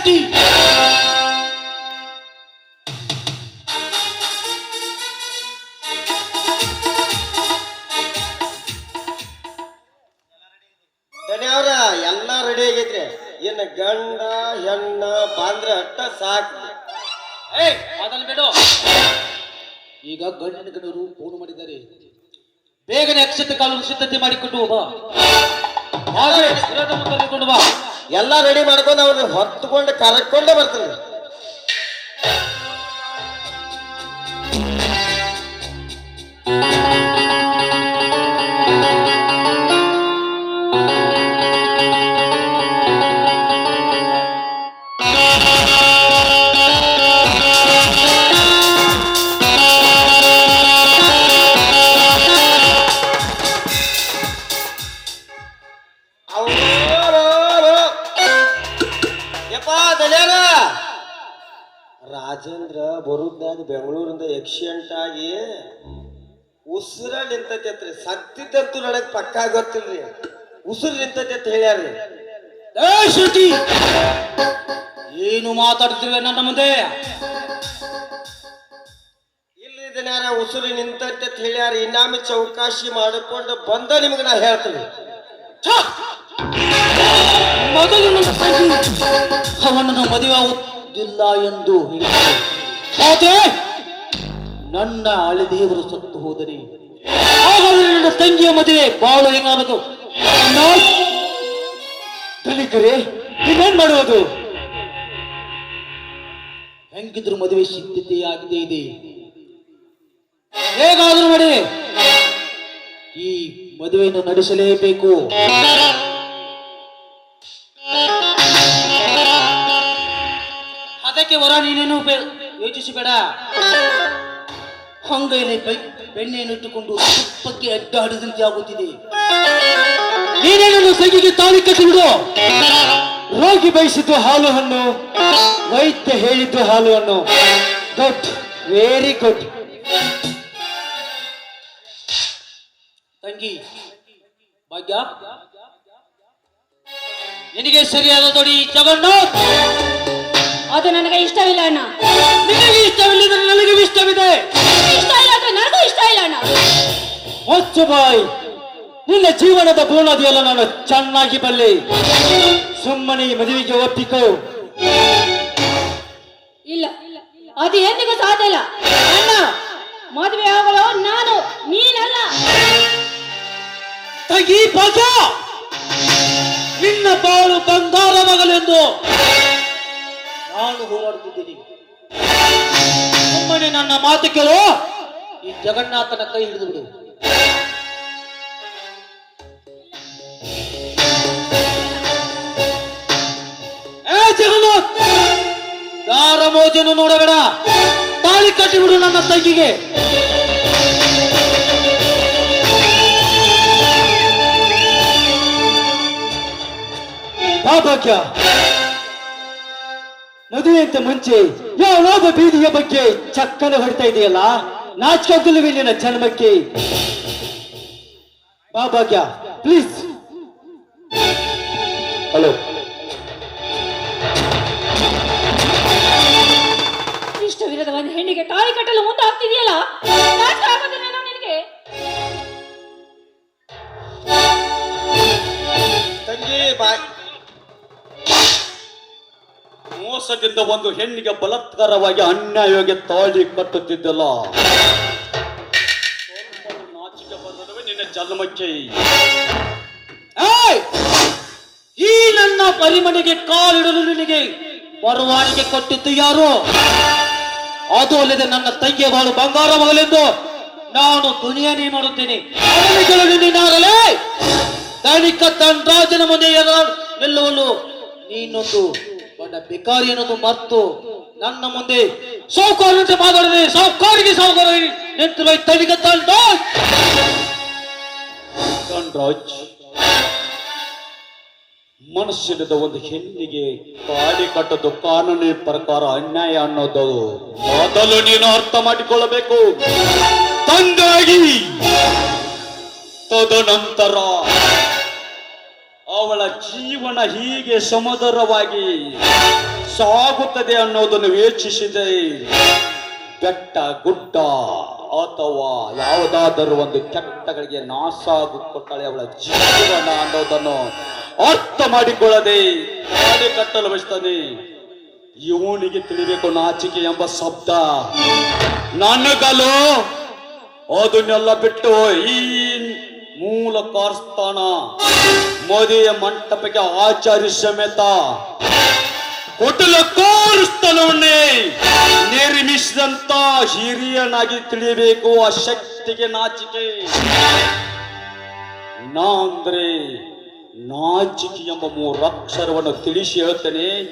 ಶೆಟ್ಟಿ ಎಲ್ಲ ಎಲ್ಲಾ ರೆಡಿ ಆಗೈತ್ರಿ. ಇನ್ನು ಗಂಡ ಹೆಣ್ಣ ಬಾಂದ್ರ ಅಟ್ಟ ಸಾಕು. ಏಯ್ ಅದನ್ನ ಬಿಡು. ಈಗ ಗಂಡಿನ ಗಣರು ಫೋನ್ ಮಾಡಿದ್ದಾರೆ. ಬೇಗನೆ ಅಕ್ಷತೆ ಕಾಲು ಸಿದ್ಧತೆ ಮಾಡಿಕೊಂಡು ಹಾಗೆ ಎಲ್ಲಾ ರೆಡಿ ಮಾಡ್ಕೊಂಡು ಅವ್ರನ್ನ ಹೊತ್ಕೊಂಡು ಕರಕೊಂಡೇ ಬರ್ತೀನಿ. ಯಪ್ಪ ಆಕ್ಸಿಡೆಂಟ್ ಆಗಿ ಉಸಿರ ನಿಂತೈತಿ ಸತ್ತಿದ್ದಂತೂ ನನಗೆ ಪಕ್ಕಾ ಗೊತ್ತಿಲ್ರಿ. ಉಸಿರು ನಿಂತೈತಿ ಅಂತ ಹೇಳ್ಯಾರ್ರಿ. ಶೆಟ್ಟಿ ಏನು ಮಾತಾಡ್ತೀವಿ ನನ್ನ ಮುಂದೆ? ಇಲ್ಲಿ ಉಸಿರು ನಿಂತೈತಿ ಅಂತ ಹೇಳ್ಯಾರ ಇನ್ನಾಮಿ ಚೌಕಾಶಿ ಮಾಡಿಕೊಂಡು ಬಂದ ನಿಮ್ಗೆ ನಾ ಹೇಳ್ತೀನಿ! ಮೊದಲು ನನ್ನ ಅವನನ್ನು ಮದುವೆ ಆಗುತ್ತಿಲ್ಲ ಎಂದು ನನ್ನ ಅಳಿದೇವರು ಸತ್ತು ಹೋದರೆ ನನ್ನ ತಂಗಿಯ ಮದುವೆ ಬಾಳು ಏನಾದದು ದಲಿಕರೇ ನೀವೇನ್ ಮಾಡುವುದು? ಹೆಂಗಿದ್ರು ಮದುವೆ ಸಿದ್ಧತೆ ಇದೆ. ಹೇಗಾದ್ರೂ ಮಾಡಿ ಈ ಮದುವೆಯನ್ನು ನಡೆಸಲೇಬೇಕು. ಅದಕ್ಕೆ ವರ ನೀನೇನು ಬೆ- ಯೋಚಿಸಬೇಡ ಹಂಗೈಲಿ ಬೆಣ್ಣೆಯನ್ನು ಇಟ್ಟುಕೊಂಡು ತುಪ್ಪಕ್ಕೆ ಅಡ್ಡಾಡಿದಂತೆ ಆಗುತ್ತಿದೆ. ನೀನೇನನ್ನು ಸಗಿಗೆ ತಾಳಿ ಕಟ್ಟಿಬಿಡು? ರೋಗಿ ಬಯಸಿದ್ದು ಹಾಲು ಹಣ್ಣು ವೈದ್ಯ ಹೇಳಿದ್ದು ಹಾಲು ಹಣ್ಣು. ಗುಡ್ ವೆರಿ ಗುಡ್ ತಂಗಿ ಭಾಗ್ಯ. ನಿನಗೆ ಸರಿಯಾದ ತೊಡಿ ಜಗನ್ನಾಥ್. ಅದು ನನಗೆ ಇಷ್ಟವಿಲ್ಲ ಅಣ್ಣ. ನಿನಗೆ ಇಷ್ಟವಿಲ್ಲದ್ರೆ ಹೊಚ್ಚ ಬಾಯ್. ನಿನ್ನ ಜೀವನದ ಬುನಾದಿಯಲ್ಲ ನಾನು ಚೆನ್ನಾಗಿ ಬಲ್ಲೆ. ಸುಮ್ಮನೆ ಈ ಮದುವೆಗೆ ಒಪ್ಪಿಕೋ. ಇಲ್ಲ. ಅದು ಎಂದಿಗೂ ಸಾಧ್ಯ ಇಲ್ಲ. ಅಣ್ಣ ಮದುವೆ ಆಗಲೋ ನಾನು ನೀನಲ್ಲ. ತಗಿ ಬಸ ನಿನ್ನ ಬಾಳು ಬಂಗಾರವಾಗಲೆಂದು ನಾನು ಹೋರಾಡುತ್ತಿದ್ದೀನಿ. ಸುಮ್ಮನೆ ನನ್ನ ಮಾತು ಕೇಳು. ಈ ಜಗನ್ನಾಥನ ಕೈ ಹಿಡಿದು ಬಿಡು. ಮೋಜನ್ನು ನೋಡಬೇಡ. ತಾಳಿ ಕಟ್ಟಿಬಿಡು ನನ್ನ ತಂಗಿಗೆ. ಭಾಗ್ಯ ಮದುವೆಯಂತ ಮುಂಚೆ ಯಾವಾಗ ಬೀದಿಯ ಬಗ್ಗೆ ಚಕ್ಕನೆ ಹೊಡಿತಾ ಇದೆಯಲ್ಲ? ನಾಚಿಕಾಗಲಿವೆ ನಿನ್ನ ಜನ್ಮಕ್ಕೆ? ಬಾ ಭಾಗ್ಯ ಪ್ಲೀಸ್ ಹಲೋ ಇಷ್ಟವಿರದ ಒಂದು ಹೆಣ್ಣಿಗೆ ತಾಳಿ ಕಟ್ಟಲು ಮುಂದಾಗ್ತಿದೆಯಲ್ಲ? ನಿನಗೆ? ತಂಗಿ ಬಾಯ್. ಮೋಸದಿಂದ ಒಂದು ಹೆಣ್ಣಿಗೆ ಬಲಾತ್ಕಾರವಾಗಿ ಅನ್ಯಾಯವಾಗಿ ತಾಳಿ ಕಟ್ಟುತ್ತಿದ್ದಲ್ಲ. ಜನ್ಮಕ್ಕೆ! ಈ ನನ್ನ ಪರಿಮನೆಗೆ ಕಾಲಿಡಲು ನಿನಗೆ ಪರವಾನಿಗೆ ಕೊಟ್ಟಿದ್ದು ಯಾರು? ಅದು ಅಲ್ಲದೆ ನನ್ನ ತಂಗಿಯ ಬಾಳು ಬಂಗಾರವಾಗಲೆಂದು ನಾನು ದುನಿಯಾನೇ ಮಾಡುತ್ತೇನೆ ನೀನಾಗಲೇ ಧನಿಕ ದಂಡರಾಜನ ಮುಂದೆ ಎಲ್ಲವಲ್ಲೂ ನೀನೊಂದು ಬಡ ಬೇಕಾರಿ ಅನ್ನೋದು ಮರ್ತು ನನ್ನ ಮುಂದೆ ಸಾವುಕಾರನಂತೆ ಮಾತಾಡದೆ. ಸಾವುಕಾರಿಗೆ ಸಾವುಕಾರ. ನಿಂತಿರುವ ತಡಿಗ ಗಣರಾಜ್ ಮನುಷ್ಯನದ ಒಂದು ಹೆಣ್ಣಿಗೆ ಕಾಡಿ ಕಟ್ಟದು ಕಾನೂನಿನ ಪ್ರಕಾರ ಅನ್ಯಾಯ ಅನ್ನೋದು ಮೊದಲು ನೀನು ಅರ್ಥ ಮಾಡಿಕೊಳ್ಳಬೇಕು. ತಂದಾಗಿ ತದನಂತರ ಅವಳ ಜೀವನ ಹೀಗೆ ಸಮದರವಾಗಿ ಸಾಗುತ್ತದೆ ಅನ್ನೋದನ್ನು ಯೋಚಿಸಿದೆ. ಬೆಟ್ಟ ಗುಡ್ಡ ಅಥವಾ ಯಾವುದಾದರೂ ಒಂದು ಕೆಟ್ಟಗಳಿಗೆ ನಾಶ ಕೊಟ್ಟಳೆ ಅವಳ ಜೀವನ ಅನ್ನೋದನ್ನು ಅರ್ಥ ಮಾಡಿಕೊಳ್ಳದೆ ಗಾಡಿ ಕಟ್ಟಲು ಬಯಸ್ತಾನೆ. ಇವನಿಗೆ ತಿಳಿಬೇಕು ನಾಚಿಕೆ ಎಂಬ ಶಬ್ದ. ನನಗಲು ಅದನ್ನೆಲ್ಲ ಬಿಟ್ಟು ಈ ಮೂಲ ಕಾರ್ಸ್ಥಾನ ಮೋದಿಯ ಮಂಟಪಕ್ಕೆ ಆಚಾರ್ಯ ಸಮೇತ ಕುಟುಲ ಕೋರಸ್ಥಳವನ್ನೇ ನಿರ್ಮಿಸಿದಂತ ಹಿರಿಯನಾಗಿ ತಿಳಿಯಬೇಕು, ಆ ಶಕ್ತಿಗೆ ನಾಚಿಕೆ. ನಾ ಅಂದ್ರೆ ನಾಚಿಕೆ ಎಂಬ ಮೂರಕ್ಷರವನ್ನು ತಿಳಿಸಿ ಹೇಳ್ತೇನೆ.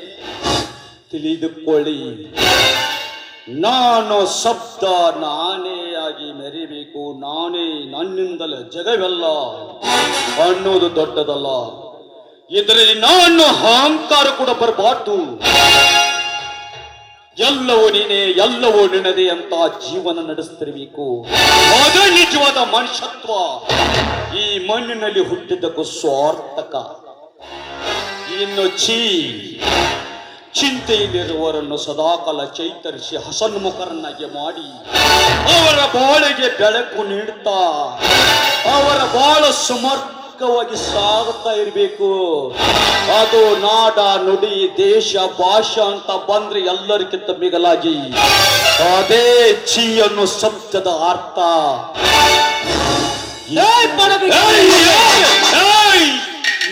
ತಿಳಿದುಕೊಳ್ಳಿ. ನಾನು ಶಬ್ದ ನಾನೇ ಆಗಿ ಮೆರಿಬೇಕು, ನಾನೇ ನನ್ನಿಂದಲೇ ಜಗವೆಲ್ಲ. ಅನ್ನೋದು ದೊಡ್ಡದಲ್ಲ. ಇದರಲ್ಲಿ ನಾನು ಅಹಂಕಾರ ಕೂಡ ಬರಬಾರ್ದು. ಎಲ್ಲವೂ ನೀನೇ, ಎಲ್ಲವೂ ನಿನ್ನದೇ ಅಂತ ಜೀವನ ನಡೆಸ್ತಿರಬೇಕು. ಅದೇ ನಿಜವಾದ ಮನುಷ್ಯತ್ವ. ಈ ಮಣ್ಣಿನಲ್ಲಿ ಹುಟ್ಟಿದ್ದಕ್ಕೂ ಸ್ವಾರ್ಥಕ. ಇನ್ನು ಚೀ, ಚಿಂತೆಯಲ್ಲಿರುವವರನ್ನು ಸದಾಕಾಲ ಚೈತರಿಸಿ ಹಸನ್ಮುಖರನ್ನಾಗಿ ಮಾಡಿ. ಅವರ ಬಾಳಿಗೆ ಬೆಳಕು ನೀಡುತ್ತಾ ಅವರ ಬಾಳ ಸಮರ್ಕವಾಗಿ ಸಾಗುತ್ತಾ ಇರಬೇಕು. ಅದು ನಾಡ ನುಡಿ ದೇಶ ಭಾಷಾ ಅಂತ ಬಂದ್ರೆ ಎಲ್ಲರಿಗಿಂತ ಮಿಗಲಾಗಿ. ಅದೇ ಚಿ ಅನ್ನೋ ಸತ್ಯದ ಅರ್ಥ!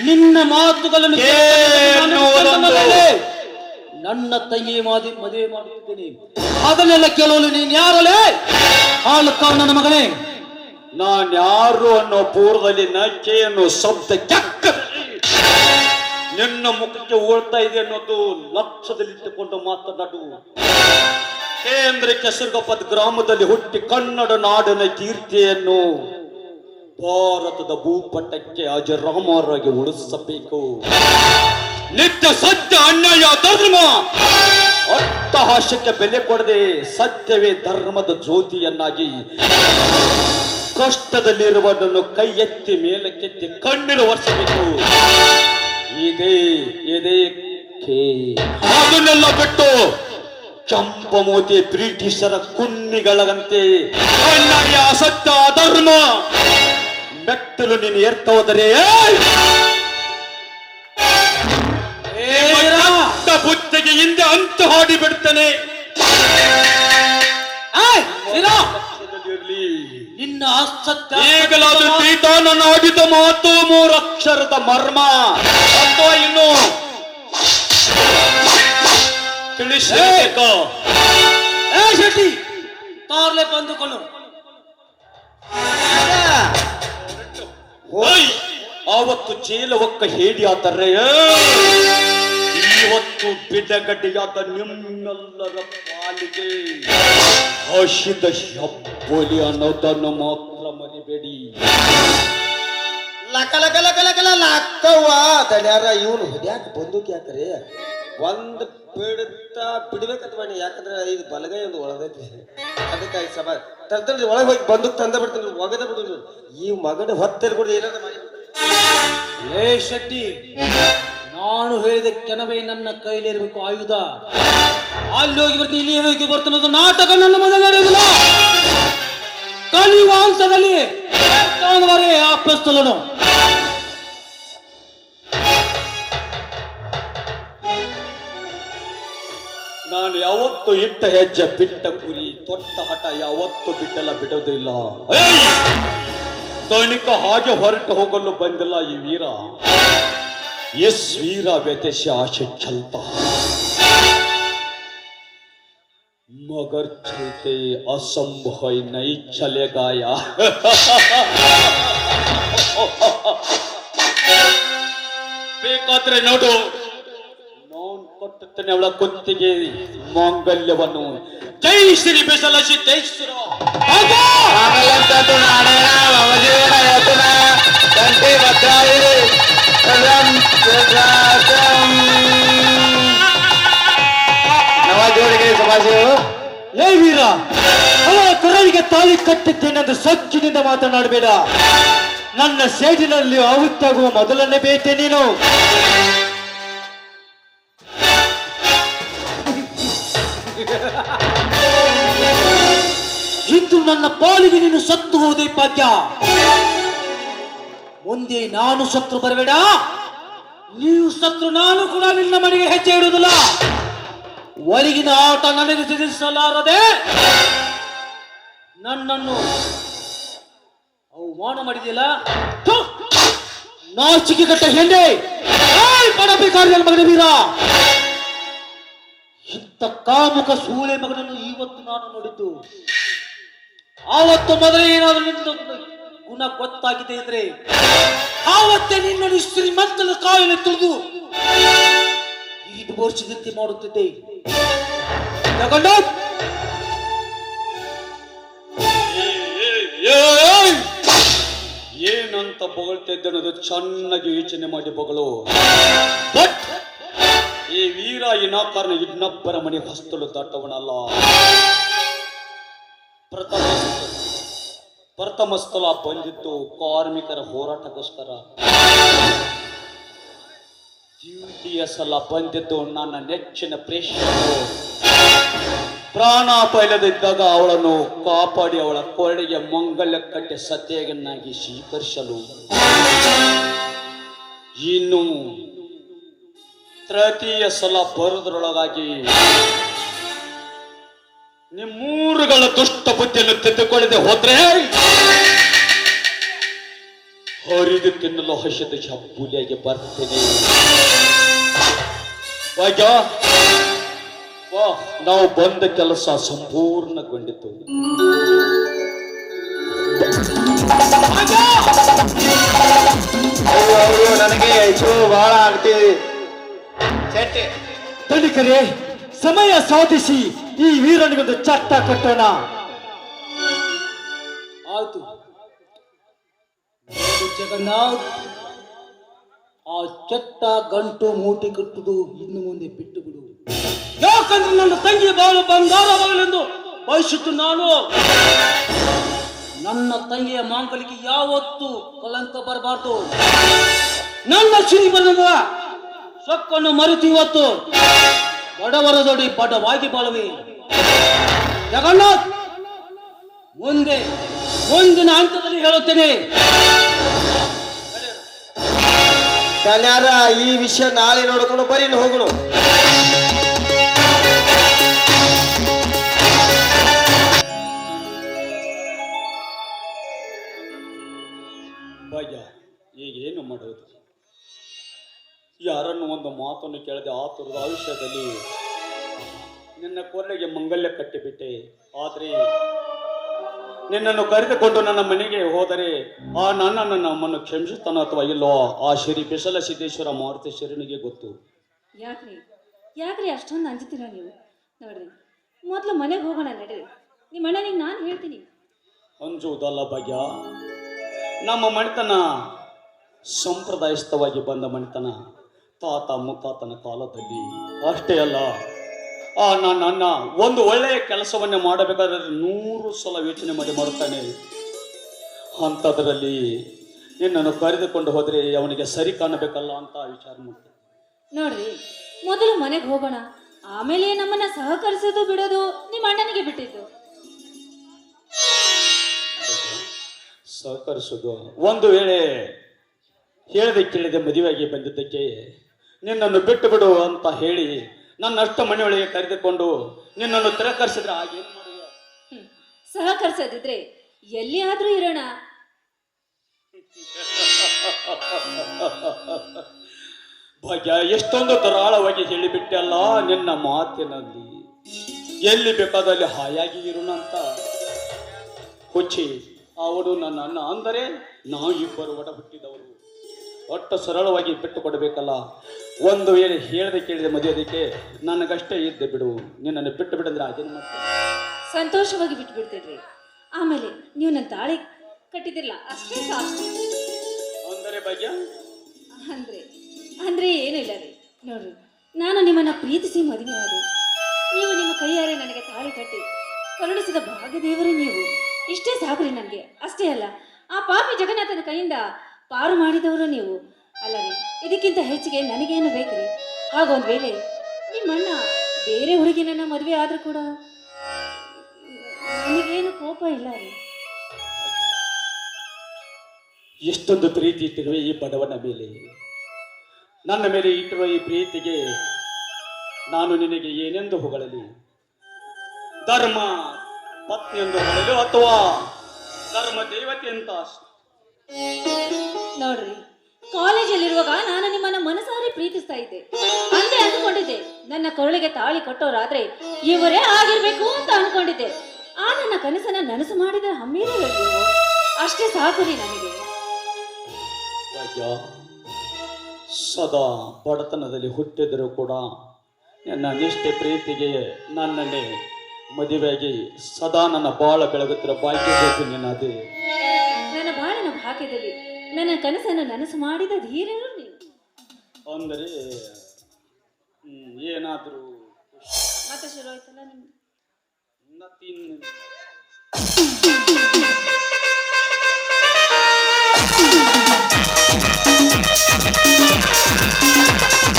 ನಿನ್ನ ಮಾತುಗಳನ್ನು ನನ್ನ ನನ್ನ ತಂಗಿ ಮಾದಿ ಮದುವೆ ಮಾಡುತ್ತಿದ್ದೇನೆ ಅದನ್ನೆಲ್ಲ ಕೇಳಲು ನೀನ್ ಯಾರಲೇ ಹಾಲು ನನ್ನ ಮಗನೇ ನಾನ್ ಯಾರು ಅನ್ನೋ ಪೂರ್ವದಲ್ಲಿ ನಚೆಯನ್ನು ಶಬ್ದ ಕೆಕ್ಕ ನಿನ್ನ ಮುಖಕ್ಕೆ ಓಡ್ತಾ ಇದೆ ಅನ್ನೋದು ಲಕ್ಷ್ಯದಲ್ಲಿಟ್ಟುಕೊಂಡು ಮಾತನಾಡು. ಕೇಂದ್ರ ಕೆಸರುಗಪ್ಪದ ಗ್ರಾಮದಲ್ಲಿ ಹುಟ್ಟಿ ಕನ್ನಡ ನಾಡಿನ ಕೀರ್ತಿಯನ್ನು ಭಾರತದ ಭೂಪಟಕ್ಕೆ ಅಜರಾಮರಾಗಿ ಉಳಿಸಬೇಕು. ನಿತ್ಯ ಸತ್ಯ ಅನ್ಯಾಯ ಧರ್ಮ. ಅಟ್ಟಹಾಸ್ಯಕ್ಕೆ ಬೆಲೆ ಕೊಡದೆ ಸತ್ಯವೇ ಧರ್ಮದ ಜ್ಯೋತಿಯನ್ನಾಗಿ ಕಷ್ಟದಲ್ಲಿರುವುದನ್ನು ಕೈ ಎತ್ತಿ ಮೇಲಕ್ಕೆತ್ತಿ ಕಣ್ಣೀರು ಒರೆಸಬೇಕು. ಇದೇ ಅದನ್ನೆಲ್ಲ ಬಿಟ್ಟು ಚಂಪಮೋತಿ ಬ್ರಿಟಿಷರ ಕುನ್ನಿಗಳಂತೆ ಅಸತ್ಯ ಧರ್ಮ. ಮೆಟ್ಟಲು ನೀನು ಎರ್ತ ಹೋದರೆ ಬುತ್ತಿಗೆ ಹಿಂದೆ ಅಂತ ಹಾಡಿ ಬಿಡ್ತಾನೆ. ಇರಲಿ ಇರೋ. ಇರ್ಲಿ ನಿನ್ನ ಅಸತ್ಯ ಈಗಲಾದ್ರೂ ತೀತಾನನ್ನು ಆಡಿದ ಮಾತು ಮೂರಕ್ಷರದ ಮರ್ಮ. ಅಥವಾ ಇನ್ನು ತಿಳಿಸಬೇಕು ಏ ಶೆಟ್ಟಿ ತಾರ್ಲೆ ಬಂದುಕೊಳ್ಳು. ಓಯ್, ಆವತ್ತು ಒಕ್ಕ ಹೇಡಿ ಆತರ್ರೆ. ಇವತ್ತು ಬಿಡಗಡ್ಡೆಯಾದ ನಿಮ್ಮೆಲ್ಲರ ಪಾಲಿಗೆ ಹಸಿದ ಹೆಬ್ಬೊಲಿ ಅನ್ನೋದನ್ನು ಮಾತ್ರ ಮರಿಬೇಡಿ. ಲಕ ಲಕ ಲಕ ಲಕ ಲ ಲಕ್ಕವ್ವ ದಡ್ಯಾರ ಇವನು ಹೊದ್ಯಾಕೆ ಬಂದೂಕ್ ಯಾಕ್ರಿ? ಒಂದ್ ಬಿಡ್ತಾ ಬಿಡ್ಬೇಕಂತ ಯಾಕಂದ್ರೆ ಇದು ಬಲಗೈ ಒಂದು ಒಳಗೈತಿ. ಅದಕ್ಕಾಗಿ ಸಭಾ ತರ್ತಲ್ರಿ ಒಳಗೆ ಹೋಗಿ ಬಂದೂಕ್ ತಂದ ಬಿಡ್ತೀನಿ ಒಗದ ಬಿಡುದು ಈ ಮಗನ ಹೊತ್ತಲ್ಲಿ ಕೂಡ ಏನಾರ ಮಾಡಿ ಏ ಶೆಟ್ಟಿ. ನಾನು ಹೇಳಿದ ಕೆನವೇ ನನ್ನ ಕೈಲಿರಬೇಕು ಆಯುಧ. ಅಲ್ಲಿ ಹೋಗಿ ಬರ್ತೀನಿ, ಇಲ್ಲಿ ಹೋಗಿ ಬರ್ತೀನಿ ನಾಟಕ ನನ್ನ ಮನೆ ನಡೆಯುವುದಿಲ್ಲ. ಆ ಪ್ರಸ್ತುತನು. ನಾನು ಯಾವತ್ತು ಇಟ್ಟ ಹೆಜ್ಜೆ ಬಿಟ್ಟ ಕುರಿ, ತೊಟ್ಟ ಹಠ ಯಾವತ್ತು ಬಿಟ್ಟಲ್ಲ ಬಿಡೋದಿಲ್ಲ! ತಣಿಕ ಹಾಗೆ ಹೊರಟು ಹೋಗಲು ಬಂದಿಲ್ಲ ಈ ವೀರ. ಎಸ್ ವೀರ ವ್ಯತ್ಯಾಸ ಆಶೆ ಚಲ್ತ मगर चलते असंभव नहीं चलेगा यार ಬೇಕಾದ್ರೆ ನೋಡು ನಾನು ಕೊಟ್ಟುತ್ತೇನೆ ಅವಳ ಕುತ್ತಿಗೆ ಮಾಂಗಲ್ಯವನ್ನು ಜೈ ಶ್ರೀ ಬೆಸಲಸಿ ಜೈ ಶ್ರೀ ನವಜೋಡಿಗೆ ಸಮಾಜವು. ವೀರ ಕೊರಳಿಗೆ ತಾಳಿ ಕಟ್ಟಿದ್ದೇನೆಂದು ಸಚ್ಚಿನಿಂದ ಮಾತನಾಡಬೇಡ. ನನ್ನ ಸೇಡಿನಲ್ಲಿ ಆಹುತ್ತಾಗುವ ಮೊದಲನೇ ಬೇಟೆ ನೀನು. ಇಂದು ನನ್ನ ಪಾಲಿಗೆ ನೀನು ಸತ್ತು ಹೋದೆ, ಭಾಗ್ಯ. ಮುಂದೆ ನಾನು ಶತ್ರು ಬರಬೇಡ. ನೀವು ಶತ್ರು, ನಾನು ಕೂಡ ನಿನ್ನ ಮನೆಗೆ ಹೆಜ್ಜೆ ಇಡುವುದಿಲ್ಲ. ಒಳಗಿನ ಆಟ ನನಗೆ ತಿಳಿಸಲಾರದೆ ನನ್ನನ್ನು ಅವಮಾನ ಮಾಡಿದೆಯಲ್ಲ? ನಾ ನಾಚಿಕೆ ಕಟ್ಟ ಹೆಂಡೆ! ಪಡಬೇಕಾದ ಮಗನ ವೀರ! ಇಂಥ ಕಾಮುಕ ಸೂಳೆ ಮಗನನ್ನು ಇವತ್ತು ನಾನು ನೋಡಿದ್ದು. ಆವತ್ತು ಮೊದಲೇ ಏನಾದರೂ ನಿನ್ನ ಗುಣ ಗೊತ್ತಾಗಿದೆ ಇದ್ರೆ ಆವತ್ತೇ ನಿನ್ನನ್ನು ಶ್ರೀಮಂತನ ಕಾಯಿಲೆ ತುಳಿದು ಈ ಬೋರ್ಸಿದಂತೆ ಮಾಡುತ್ತಿದ್ದೆ. ತಗೊಂಡು ಏನಂತ ಬೊಗಳ್ತಿದ್ದೆ ಅನ್ನೋದು ಚೆನ್ನಾಗಿ ಯೋಚನೆ ಮಾಡಿ ಬಗಳು. ಬಟ್ ಈ ವೀರ ಇನಾಕಾರನ ಇನ್ನೊಬ್ಬರ ಮನೆ ಹೊಸ್ತಲು ದಾಟವನಲ್ಲ. ಪ್ರಥಮ ಪ್ರಥಮ ಸ್ಥಳ ಬಂದಿತ್ತು ಕಾರ್ಮಿಕರ ಹೋರಾಟಕ್ಕೋಸ್ಕರ. ದ್ವಿತೀಯ ಸಲ ಬಂದಿದ್ದು ನನ್ನ ನೆಚ್ಚಿನ ಪ್ರೇಕ್ಷಕರು. ಪ್ರಾಣಾಪಾಯದಲ್ಲಿದ್ದಾಗ ಅವಳನ್ನು ಕಾಪಾಡಿ ಅವಳ ಕೊರಳಿಗೆ ಮಂಗಲ್ಯ ಕಟ್ಟೆ ಸತ್ಯಗನ್ನಾಗಿ ಸ್ವೀಕರಿಸಲು. ಇನ್ನು ತೃತೀಯ ಸಲ ಬರೋದ್ರೊಳಗಾಗಿ ನಿಮ್ಮೂರುಗಳ ದುಷ್ಟ ಬುದ್ಧಿಯನ್ನು ತಿದ್ದುಕೊಳ್ಳದೆ ಹೋದ್ರೆ ಹರಿದು ತಿನ್ನಲು ಹಸಿದ ಚಪ್ಪುಲಿಯಾಗಿ ಬರ್ತೇನೆ. ಭಾಗ್ಯ ವಾ ನಾವು ಬಂದ ಕೆಲಸ ಸಂಪೂರ್ಣಗೊಂಡಿತು. ಅಯ್ಯೋ ನನಗೆ ಹೆಚ್ಚು ಬಹಳ ಆಗ್ತಿದೆ ಚಟ್ಟೆ. ಸಮಯ ಸಾಧಿಸಿ ಈ ವೀರನಿಗೊಂದು ಚಟ್ಟ ಕಟ್ಟೋಣ. ಆಯ್ತು. ಜಗನ್ನಾಥ್, ಆ ಚಟ್ಟ ಗಂಟು ಮೂಟೆ ಕಟ್ಟುದು ಇನ್ನು ಮುಂದೆ ಬಿಟ್ಟು ಬಿಡು ಯಾಕಂದ್ರೆ ನನ್ನ ತಂಗಿ ಬಾಳು ಬಂಗಾರವಾಗಲೆಂದು ಬಯಸಿತು ನಾನು. ನನ್ನ ತಂಗಿಯ ಮಾಂಗಲಿಗೆ ಯಾವತ್ತು ಕಲಂಕ ಬರಬಾರ್ದು. ನನ್ನ ಶ್ರೀಮನದ ಸೊಕ್ಕನ್ನು ಮರೆತು ಇವತ್ತು ಬಡವರ ಜೋಡಿ ಬಡವಾಗಿ ಬಾಳುವೆ. ಜಗನ್ನಾಥ್, ಮುಂದೆ, ಮುಂದಿನ ಹಂತದಲ್ಲಿ ಹೇಳುತ್ತೇನೆ. ಕನ್ಯಾರ, ಈ ವಿಷಯ ನಾಳೆ ನೋಡ್ಕೊಂಡು ಬರೀ ಹೋಗಲು ಭಾಗ್ಯ ಈಗ ಏನು ಮಾಡೋದು ಯಾರನ್ನು ಒಂದು ಮಾತನ್ನು ಕೇಳದೆ ಆತುರದ ಆಯುಷ್ಯದಲ್ಲಿ ನಿನ್ನ ಕೊರಳಿಗೆ ಮಂಗಲ್ಯ ಕಟ್ಟಿಬಿಟ್ಟೆ. ಆದರೆ ನಿನ್ನನ್ನು ಕರೆದುಕೊಂಡು ನನ್ನ ಮನೆಗೆ ಹೋದರೆ ಆ ನನ್ನ ನಮ್ಮನ್ನು ಕ್ಷಮಿಸುತ್ತಾನ ಅಥವಾ ಇಲ್ಲೋ? ಆ ಶ್ರೀ ಬಿಸಲ ಸಿದ್ದೇಶ್ವರ ಮಾರುತಿ ಶರಣಿಗೆ ಗೊತ್ತು. ಯಾಕ್ರಿ? ಯಾಕ್ರಿ ಅಷ್ಟೊಂದು ಅಂಜುತ್ತೀರ ನೀವು? ನೋಡ್ರಿ ಮೊದಲು ಮನೆಗೆ ಹೋಗೋಣ ನಡ್ರಿ. ನಿಮ್ಮ ಅಣ್ಣನಿಗೆ ನಾನು ಹೇಳ್ತೀನಿ. ಅಂಜುವುದಲ್ಲ ಭಾಗ್ಯ ನಮ್ಮ ಮಣಿತನ ಸಂಪ್ರದಾಯಸ್ಥವಾಗಿ ಬಂದ ಮಣಿತನ ತಾತ ಮುತ್ತಾತನ ಕಾಲದಲ್ಲಿ ಅಷ್ಟೇ ಅಲ್ಲ. ನನ್ನ ಒಂದು ಒಳ್ಳೆಯ ಕೆಲಸವನ್ನು ಮಾಡಬೇಕಾದ್ರೆ ನೂರು ಸಲ ಯೋಚನೆ ಮಾಡಿ ಮಾಡುತ್ತಾನೆ. ಅಂಥದ್ರಲ್ಲಿ ನಿನ್ನನ್ನು ಕರೆದುಕೊಂಡು ಹೋದರೆ ಅವನಿಗೆ ಸರಿ ಕಾಣಬೇಕಲ್ಲ ಅಂತ ವಿಚಾರ ಮಾಡ್ತಾರೆ ನೋಡ್ರಿ ಮೊದಲು ಮನೆಗೆ ಹೋಗೋಣ. ಆಮೇಲೆ ನಮ್ಮನ್ನ ಸಹಕರಿಸೋದು ಬಿಡೋದು ನಿಮ್ಮ ಅಣ್ಣನಿಗೆ ಬಿಟ್ಟಿದ್ದು. ಸಹಕರಿಸೋದು. ಒಂದು ವೇಳೆ ಹೇಳದೆ ಕೇಳಿದೆ ಮದುವೆಯಾಗಿ ಬಂದಿದ್ದಕ್ಕೆ ನಿನ್ನನ್ನು ಬಿಟ್ಟು ಬಿಡು ಅಂತ ಹೇಳಿ ನನ್ನ ಅಷ್ಟ ಮನೆಯೊಳಗೆ ಕರೆದುಕೊಂಡು ನಿನ್ನನ್ನು ತಿರಕರಿಸಿದ್ರೆ ಆಗೇನು ಮಾಡುವ. ಸಹಕರಿಸದಿದ್ರೆ ಎಲ್ಲಿ ಆದ್ರೂ ಇರೋಣ. ಭಾಗ್ಯ ಎಷ್ಟೊಂದು ತರಾಳವಾಗಿ ಹೇಳಿಬಿಟ್ಟಲ್ಲ ನಿನ್ನ ಮಾತಿನಲ್ಲಿ. ಎಲ್ಲಿ ಬೇಕಾದಲ್ಲಿ ಹಾಯಾಗಿ ಇರೋಣ ಅಂತ. ಹುಚ್ಚಿ ಅವಳು ನನ್ನ ಅಂದರೆ ನಾವು ಇಬ್ಬರು ಒಡ ಹುಟ್ಟಿದವರು ಒಟ್ಟು ಸರಳವಾಗಿ ಬಿಟ್ಟು ಕೊಡಬೇಕಲ್ಲ ಒಂದು ವೇಳೆ ಹೇಳದೆ ಕೇಳಿದೆ ಮದುವೆದಕ್ಕೆ ನನಗಷ್ಟೇ ಇದ್ದೆ ಬಿಡು. ನಿನ್ನನ್ನು ಬಿಟ್ಟು ಬಿಡಂದ್ರೆ ಅದೇನು ಸಂತೋಷವಾಗಿ ಬಿಟ್ಬಿಡ್ತೀರಿ ಆಮೇಲೆ ನೀವು ನನ್ನ ತಾಳಿ ಕಟ್ಟಿದಿರಲ್ಲ ಅಷ್ಟೇ ಸಾಕು. ಅಂದರೆ ಭಾಗ್ಯ? ಅಂದ್ರೆ ಅಂದ್ರೆ ಏನೂ ಇಲ್ಲ ರೀ. ನೋಡ್ರಿ ನಾನು ನಿಮ್ಮನ್ನ ಪ್ರೀತಿಸಿ ಮದುವೆ ಮಾಡಿ ನೀವು ನಿಮ್ಮ ಕೈಯಾರೆ ನನಗೆ ತಾಳಿ ಕಟ್ಟಿ ಕರುಣಿಸಿದ ಭಾಗ್ಯದೇವರು ನೀವು. ಇಷ್ಟೇ ಸಾಕ್ರಿ ನನಗೆ. ಅಷ್ಟೇ ಅಲ್ಲ ಆ ಪಾಪಿ ಜಗನ್ನಾಥನ ಕೈಯಿಂದ ಪಾರು ಮಾಡಿದವರು ನೀವು. ಅಲ್ಲ ಇದಕ್ಕಿಂತ ಹೆಚ್ಚಿಗೆ ನನಗೇನು ಬೇಕ್ರಿ ಹಾಗೊಂದು ವೇಳೆ ನಿಮ್ಮಣ್ಣ ಬೇರೆ ಹುಡುಗಿನನ್ನ ಮದುವೆ ಆದರೂ ಕೂಡ ನನಗೇನು ಕೋಪ ಇಲ್ಲ ರೀ. ಎಷ್ಟೊಂದು ಪ್ರೀತಿ ಇಟ್ಟಿರುವೆ ಈ ಬಡವನ ಮೇಲೆ. ನನ್ನ ಮೇಲೆ ಇಟ್ಟಿರುವ ಈ ಪ್ರೀತಿಗೆ ನಾನು ನಿನಗೆ ಏನೆಂದು ಹೊಗಳಲಿ? ಧರ್ಮ ಪತ್ನಿಯೆಂದು ಹೊಗಳಲು ಅಥವಾ ಧರ್ಮ ದೇವತೆ ಅಂತ ನೋಡ್ರಿ. ಕಾಲೇಜಲ್ಲಿರುವಾಗ ನಾನು ನಿಮ್ಮನ್ನ ಮನಸಾರಿ ಪ್ರೀತಿಸ್ತಾ ಇದ್ದೆ. ಅಂದೇ ಅಂದ್ಕೊಂಡಿದ್ದೆ ನನ್ನ ಕೊರಳಿಗೆ ತಾಳಿ ಕೊಟ್ಟೋರಾದ್ರೆ ಇವರೇ ಆಗಿರ್ಬೇಕು ಅಂತ ಅನ್ಕೊಂಡಿದ್ದೆ ಆ ನನ್ನ ಕನಸನ್ನ ನನಸು ಮಾಡಿದ ಹಮ್ಮಿರಲ್ಲ ಅಷ್ಟೇ ಸಾಕು ರೀ ನನಗೆ. ಸದಾ ಬಡತನದಲ್ಲಿ ಹುಟ್ಟಿದರೂ ಕೂಡ ನನ್ನ ನಿಷ್ಠೆ ಪ್ರೀತಿಗೆ ನನ್ನಲ್ಲಿ ಮದುವೆಯಾಗಿ ಸದಾ ನನ್ನ ಬಾಳ ಬೆಳಗುತ್ತಿರೋ ಭಾಗ್ಯ ನನ್ನ ಬಾಳಿನ ಭಾಗ್ಯದಲ್ಲಿ ನನ್ನ ಕನಸನ್ನು ನನಸು ಮಾಡಿದ ಧೀರರು ನೀವು. ಅಂದರೆ ಏನಾದರೂ ಮತ್ತೆ ಶುರು ಆಯ್ತಲ್ಲ ನಿಮ್ಗೆ. ಬಾಳ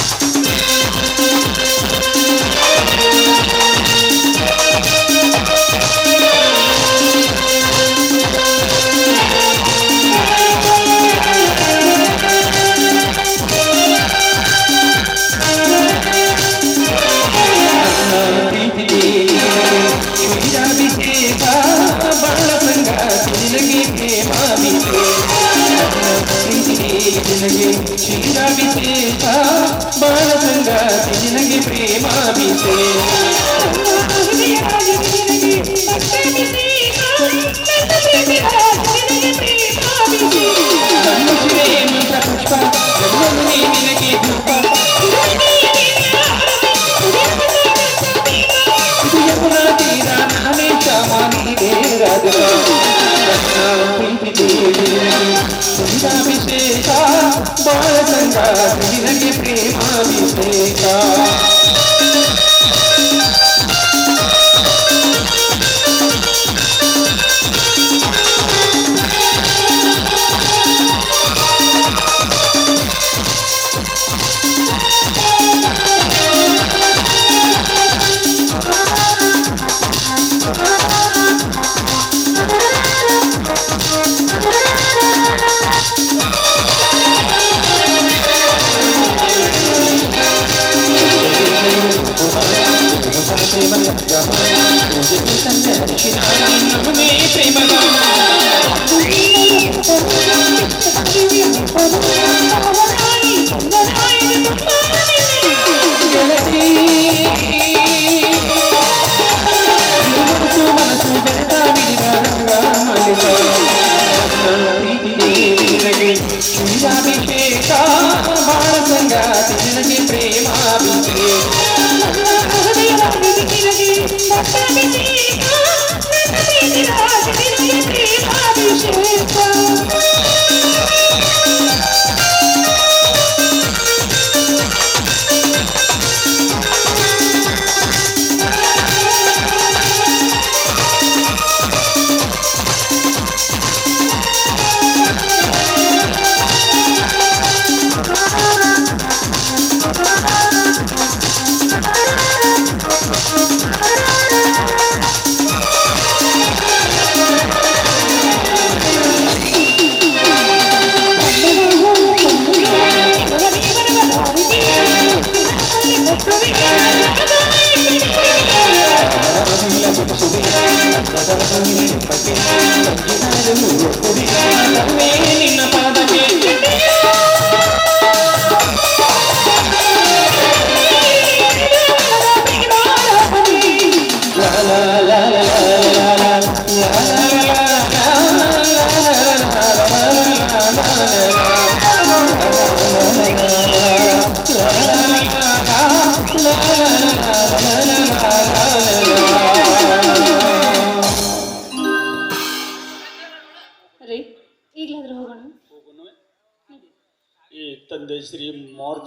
ಸಂಗಾತಿ ನಿನಗೆ ಕ್ಷೀರ ವಿಶೇಷ ಬಾಲಸಂಗ ನಿನಗೆ ಪ್ರೇಮ ವಿಶೇಷ ಪುಷ್ಪ ನಿನಗೆ ಧೂಪ बाल गंगा जी प्रेमा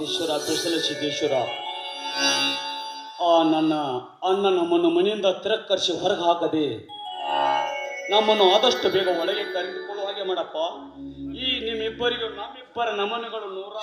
ಮಾರುತೇಶ್ವರ ಬಿಸಲ ಸಿದ್ದೇಶ್ವರ ಆ ನನ್ನ ಅಣ್ಣ ನಮ್ಮನ್ನು ಮನೆಯಿಂದ ತಿರಕ್ಕರಿಸಿ ಹೊರಗೆ ಹಾಕದೆ, ನಮ್ಮನ್ನು ಆದಷ್ಟು ಬೇಗ ಒಳಗೆ ಕರೆದುಕೊಳ್ಳುವ ಹಾಗೆ ಮಾಡಪ್ಪ ಈ ನಿಮ್ಮಿಬ್ಬರಿಗೂ ನಮ್ಮಿಬ್ಬರ ನಮನಗಳು ನೂರ.